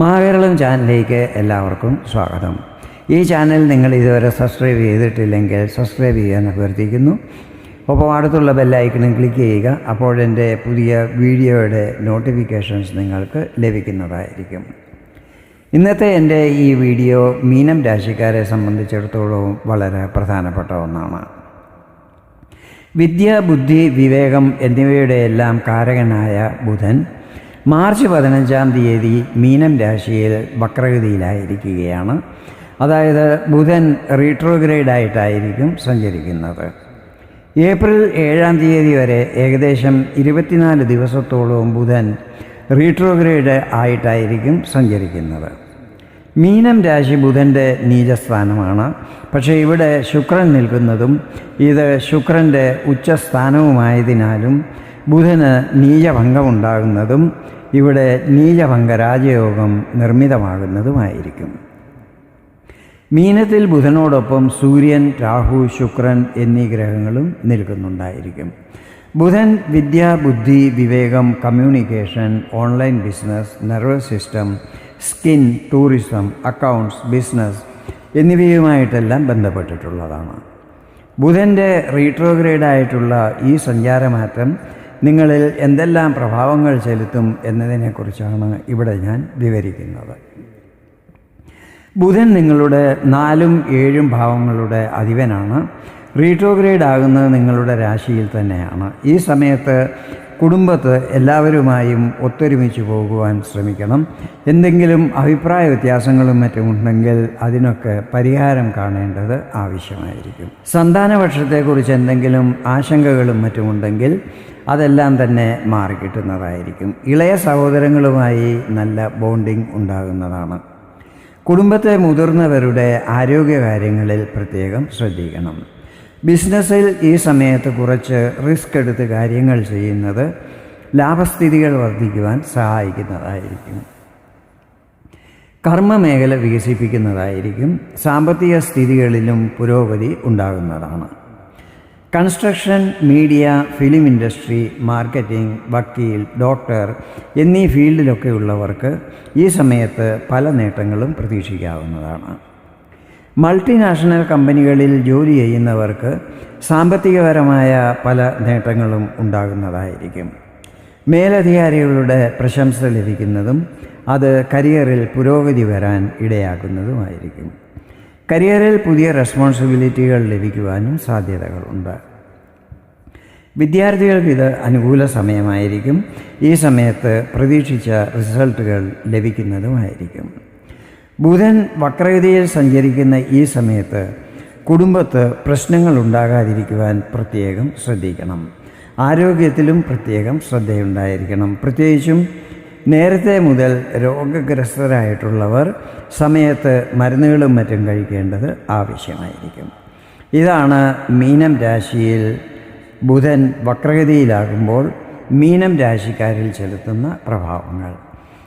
മഹാകേരളം ചാനലിലേക്ക് എല്ലാവർക്കും സ്വാഗതം. ഈ ചാനൽ നിങ്ങൾ ഇതുവരെ സബ്സ്ക്രൈബ് ചെയ്തിട്ടില്ലെങ്കിൽ സബ്സ്ക്രൈബ് ചെയ്യാൻ അഭ്യർത്ഥിക്കുന്നു. ഒപ്പം അടുത്തുള്ള ബെല്ലൈക്കണും ക്ലിക്ക് ചെയ്യുക അപ്പോഴെന്റെ പുതിയ വീഡിയോയുടെ നോട്ടിഫിക്കേഷൻസ് നിങ്ങൾക്ക് ലഭിക്കുന്നതായിരിക്കും. ഇന്നത്തെ എന്റെ ഈ വീഡിയോ മീനം രാശിക്കാരെ സംബന്ധിച്ചിടത്തോളം വളരെ പ്രധാനപ്പെട്ട ഒന്നാണ്. വിദ്യ ബുദ്ധി വിവേകം എന്നിവയുടെ എല്ലാം കാരകനായ ബുധൻ മാർച്ച് പതിനഞ്ചാം തീയതി മീനം രാശിയിൽ വക്രഗതിയിലായിരിക്കുകയാണ്. അതായത് ബുധൻ റീട്രോഗ്രേഡായിട്ടായിരിക്കും സഞ്ചരിക്കുന്നത്. ഏപ്രിൽ ഏഴാം തീയതി വരെ ഏകദേശം ഇരുപത്തിനാല് ദിവസത്തോളവും ബുധൻ റീട്രോഗ്രേഡ് ആയിട്ടായിരിക്കും സഞ്ചരിക്കുന്നത്. മീനം രാശി ബുധന്റെ നീചസ്ഥാനമാണ്. പക്ഷേ ഇവിടെ ശുക്രൻ നിൽക്കുന്നതും ഇത് ശുക്രന്റെ ഉച്ചസ്ഥാനവുമായതിനാലും ബുധന് നീചഭംഗമുണ്ടാകുന്നതും ഇവിടെ നീചഭംഗ രാജയോഗം നിർമ്മിതമാകുന്നതുമായിരിക്കും. മീനത്തിൽ ബുധനോടൊപ്പം സൂര്യൻ രാഹു ശുക്രൻ എന്നീ ഗ്രഹങ്ങളും നിൽക്കുന്നുണ്ടായിരിക്കും. ബുധൻ വിദ്യ ബുദ്ധി വിവേകം communication online business nervous system skin tourism accounts business എന്നിവയുമായിട്ടെല്ലാം ബന്ധപ്പെട്ടിട്ടുള്ളതാണ്. ബുധന്റെ റീട്രോഗ്രേഡായിട്ടുള്ള ഈ സഞ്ചാരമാറ്റം നിങ്ങളിൽ എന്തെല്ലാം പ്രഭാവങ്ങൾ ചെലുത്തും എന്നതിനെക്കുറിച്ചാണ് ഇവിടെ ഞാൻ വിവരിക്കുന്നത്. ബുധൻ നിങ്ങളുടെ നാലും ഏഴും ഭാവങ്ങളുടെ അധിപനാണ്. റീട്രോഗ്രേഡ് ആകുന്നത് നിങ്ങളുടെ രാശിയിൽ തന്നെയാണ്. ഈ സമയത്ത് കുടുംബത്ത് എല്ലാവരുമായും ഒത്തൊരുമിച്ച് പോകുവാൻ ശ്രമിക്കണം. എന്തെങ്കിലും അഭിപ്രായ വ്യത്യാസങ്ങളും മറ്റും ഉണ്ടെങ്കിൽ അതിനൊക്കെ പരിഹാരം കാണേണ്ടത് ആവശ്യമായിരിക്കും. സന്താനപക്ഷത്തെക്കുറിച്ച് എന്തെങ്കിലും ആശങ്കകളും മറ്റുമുണ്ടെങ്കിൽ അതെല്ലാം തന്നെ മാറിക്കിട്ടുന്നതായിരിക്കും. ഇളയ സഹോദരങ്ങളുമായി നല്ല ബോണ്ടിംഗ് ഉണ്ടാകുന്നതാണ്. കുടുംബത്തെ മുതിർന്നവരുടെ ആരോഗ്യകാര്യങ്ങളിൽ പ്രത്യേകം ശ്രദ്ധിക്കണം. ബിസിനസ്സിൽ ഈ സമയത്ത് കുറച്ച് റിസ്ക് എടുത്ത് കാര്യങ്ങൾ ചെയ്യുന്നത് ലാഭസ്ഥിതികൾ വർദ്ധിക്കുവാൻ സഹായിക്കുന്നതായിരിക്കും. കർമ്മമേഖല വികസിപ്പിക്കുന്നതായിരിക്കും. സാമ്പത്തിക സ്ഥിതികളിലും പുരോഗതി ഉണ്ടാകുന്നതാണ്. Construction media film industry marketing വക്കീൽ ഡോക്ടർ എന്നീ ഫീൽഡിലൊക്കെ ഉള്ളവർക്ക് ഈ സമയത്ത് പല നേട്ടങ്ങളും പ്രതീക്ഷിക്കാവുന്നതാണ്. മൾട്ടിനാഷണൽ കമ്പനികളിൽ ജോലി ചെയ്യുന്നവർക്ക് സാമ്പത്തികപരമായ പല നേട്ടങ്ങളും ഉണ്ടാകുന്നതായിരിക്കും. മേലധികാരികളുടെ പ്രശംസ ലഭിക്കുന്നതും അത് കരിയറിൽ പുരോഗതി വരാൻ ഇടയാക്കുന്നതുമായിരിക്കും കരിയറിൽ പുതിയ റെസ്പോൺസിബിലിറ്റികൾ ലഭിക്കുവാനും സാധ്യതകളുണ്ട് വിദ്യാർത്ഥികൾക്ക് ഇത് അനുകൂല സമയമായിരിക്കും. ഈ സമയത്ത് പ്രതീക്ഷിച്ച റിസൾട്ടുകൾ ലഭിക്കുന്നതുമായിരിക്കും. ബുധൻ വക്രഗതിയിൽ സഞ്ചരിക്കുന്ന ഈ സമയത്ത് കുടുംബത്ത് പ്രശ്നങ്ങൾ ഉണ്ടാകാതിരിക്കുവാൻ പ്രത്യേകം ശ്രദ്ധിക്കണം. ആരോഗ്യത്തിലും പ്രത്യേകം ശ്രദ്ധയുണ്ടായിരിക്കണം. പ്രത്യേകിച്ചും നേരത്തെ മുതൽ രോഗഗ്രസ്തരായിട്ടുള്ളവർ സമയത്ത് മരുന്നുകളും മറ്റും കഴിക്കേണ്ടത് ആവശ്യമായിരിക്കും. ഇതാണ് മീനം രാശിയിൽ ബുധൻ വക്രഗതിയിലാകുമ്പോൾ മീനം രാശിക്കാരിൽ ചെലുത്തുന്ന പ്രഭാവങ്ങൾ.